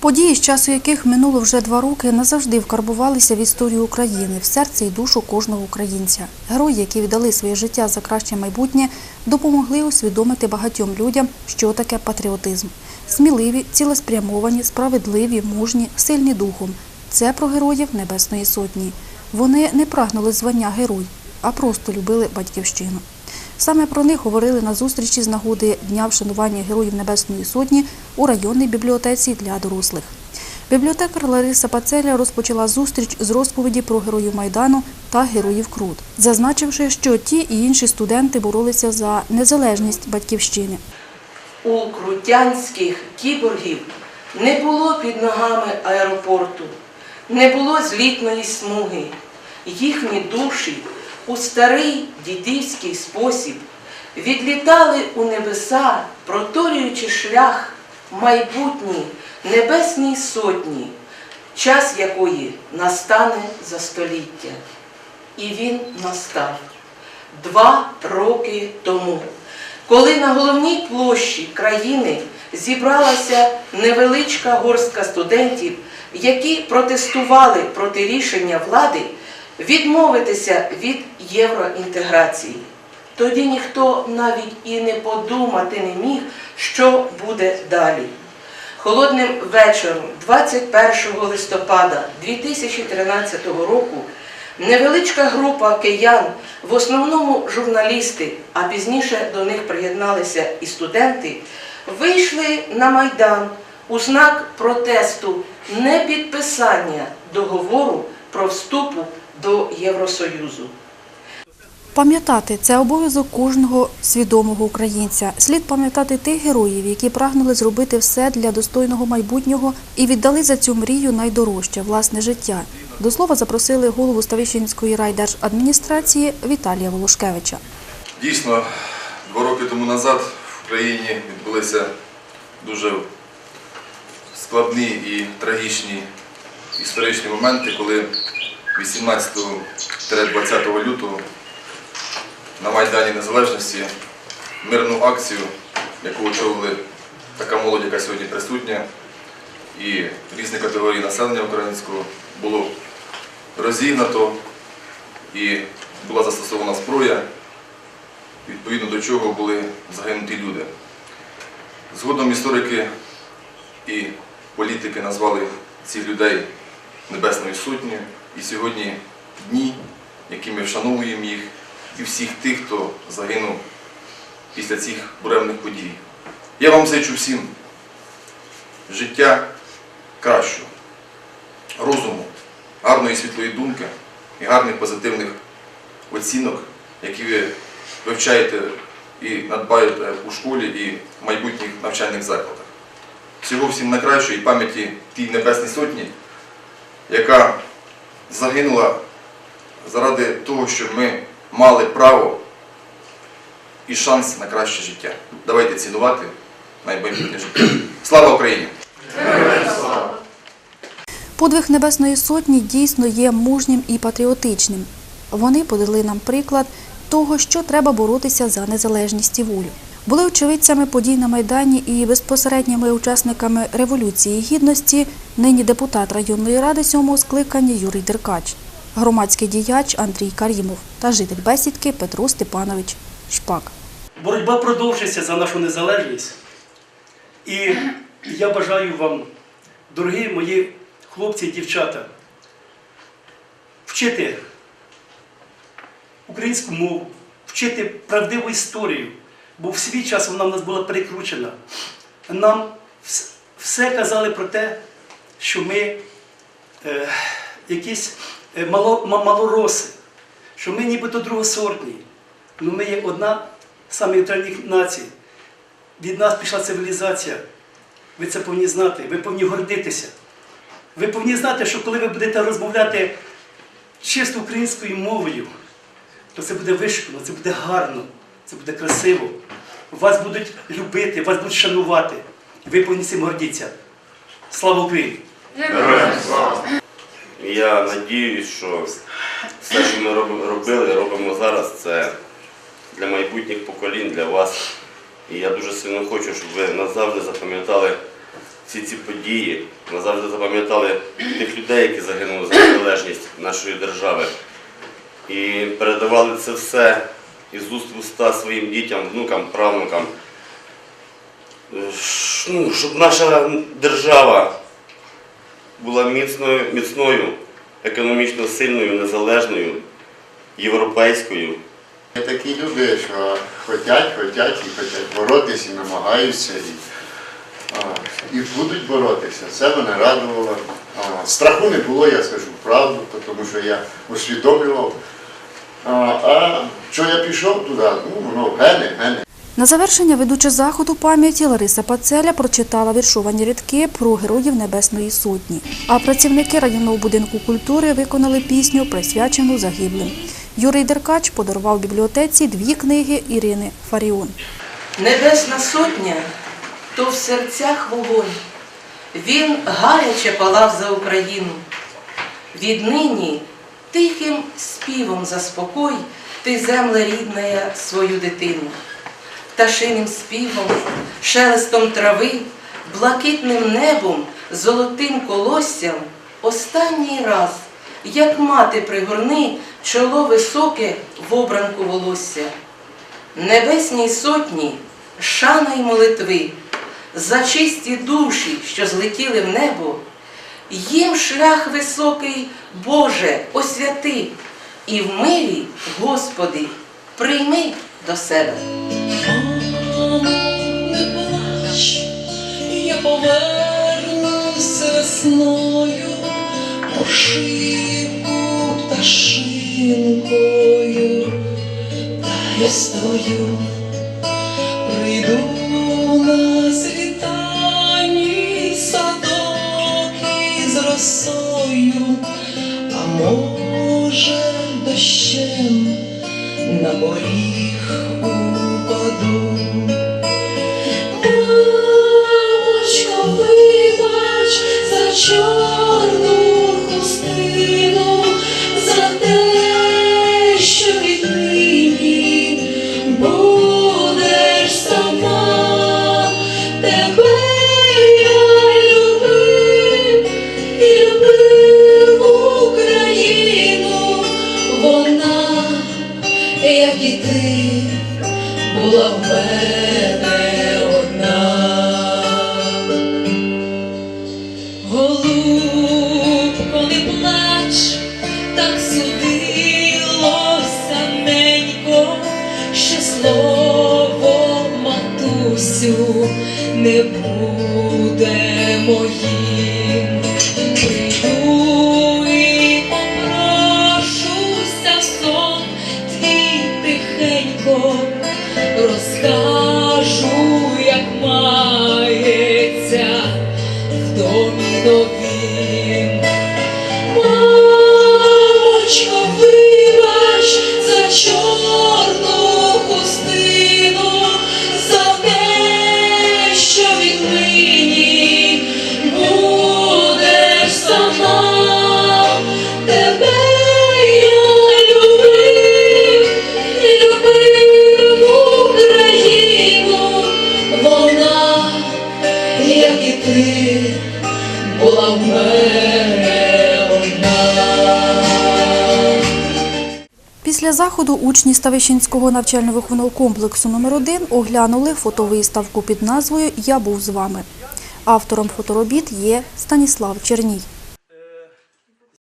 Події, з часу яких минуло вже два роки, назавжди вкарбувалися в історію України, в серце і душу кожного українця. Герої, які віддали своє життя за краще майбутнє, допомогли усвідомити багатьом людям, що таке патріотизм. Сміливі, цілеспрямовані, справедливі, мужні, сильні духом. Це про героїв Небесної Сотні. Вони не прагнули звання герой, а просто любили батьківщину. Саме про них говорили на зустрічі з нагоди Дня вшанування Героїв Небесної Сотні у районній бібліотеці для дорослих. Бібліотекар Лариса Пацеля розпочала зустріч з розповіді про героїв Майдану та героїв Крут, зазначивши, що ті і інші студенти боролися за незалежність батьківщини. У крутянських кіборгів не було під ногами аеропорту, не було злітної смуги. Їхні душі у старий дідівський спосіб відлітали у небеса, проторюючи шлях майбутній небесній сотні, час якої настане за століття. І він настав два роки тому, коли на головній площі країни зібралася невеличка горстка студентів, які протестували проти рішення влади відмовитися від євроінтеграції. Тоді ніхто навіть і не подумати не міг, що буде далі. Холодним вечором 21 листопада 2013 року невеличка група киян, в основному журналісти, а пізніше до них приєдналися і студенти, вийшли на Майдан у знак протесту непідписання договору про вступу до Євросоюзу. Пам'ятати це обов'язок кожного свідомого українця. Слід пам'ятати тих героїв, які прагнули зробити все для достойного майбутнього і віддали за цю мрію найдорожче власне життя. До слова запросили голову Ставищенської райдержадміністрації Віталія Волошкевича. Дійсно, два роки тому назад в Україні відбулися дуже складні і трагічні історичні моменти, коли 18-20 лютого на Майдані Незалежності мирну акцію, яку очолили така молодь, яка сьогодні присутня, і різні категорії населення українського було розігнато і була застосована зброя відповідно до чого були загинуті люди. Згодом історики і політики назвали цих людей Небесною Сотнею. І сьогодні дні, які ми вшановуємо їх, і всіх тих, хто загинув після цих буремних подій. Я вам зичу всім життя кращого, розуму, гарної світлої думки і гарних позитивних оцінок, які ви вивчаєте і надбаєте у школі і в майбутніх навчальних закладах. Всього всім найкращої пам'яті тій Небесній Сотні, яка загинула заради того, щоб ми мали право і шанс на краще життя. Давайте цінувати найбайбутнє життя. Слава Україні! Подвиг Небесної Сотні дійсно є мужнім і патріотичним. Вони подали нам приклад того, що треба боротися за незалежність і волю. Були очевидцями подій на Майдані і безпосередніми учасниками Революції Гідності нині депутат районної ради сьомого скликання Юрій Деркач, громадський діяч Андрій Карімов та житель Бесідки Петро Степанович Шпак. Боротьба продовжується за нашу незалежність. І я бажаю вам, дорогі мої хлопці і дівчата, вчити українську мову, вчити правдиву історію, бо в свій час вона в нас була перекручена. Нам все казали про те, що ми е, якісь е, мало, малороси, що ми нібито другосортні. Ну ми є одна з найвтральних націй. Від нас пішла цивілізація. Ви це повинні знати, ви повинні гордитися. Ви повинні знати, що коли ви будете розмовляти чисто українською мовою, то це буде вишукано, це буде гарно, це буде красиво. Вас будуть любити, вас будуть шанувати. Ви повинні цим гордитися. Слава Україні! І Я надіюсь, що все, що ми робили, робимо зараз, це для майбутніх поколінь, для вас. І я дуже сильно хочу, щоб ви назавжди запам'ятали всі ці події. Ми завжди запам'ятали тих людей, які загинули за незалежність нашої держави. І передавали це все із уст в уста своїм дітям, внукам, правнукам. Е, Ну, щоб наша держава була міцною, міцною, економічно сильною, незалежною, європейською. Є такі люди, що хочуть, хочуть і хочуть боротися, і намагаються, і, і будуть боротися. Це мене радувало. Страху не було, я скажу правду, тому що я усвідомлював. А що я пішов туди? Ну, гени, гени. На завершення ведуча заходу пам'яті Лариса Пацеля прочитала віршовані рядки про героїв Небесної Сотні. А працівники районного будинку культури виконали пісню, присвячену загиблим. Юрій Деркач подарував бібліотеці дві книги Ірини Фаріон. Небесна сотня то в серцях вогонь. Він гаряче палав за Україну. Віднині тихим співом заспокой ти, земле рідна, свою дитину. Пташиним співом, шелестом трави, блакитним небом, золотим колоссям останній раз, як мати пригорни чоло високе в обранку волосся. Небесній сотні шана й молитви, за чисті душі, що злетіли в небо, їм шлях високий, Боже, освяти, і в мирі, Господи, прийми до себе. Мамо, не плач, я повернусь весною, пошику пташинкою, та я стою, прийду садок із росою, а може shit. Була одна. Голубко, не плач, так судилося ненько, що слово матусю не буде моїм. Після заходу учні Ставищенського навчально-виховного комплексу номер 1 оглянули фотовиставку під назвою Я був з вами. Автором фоторобіт є Станіслав Черній.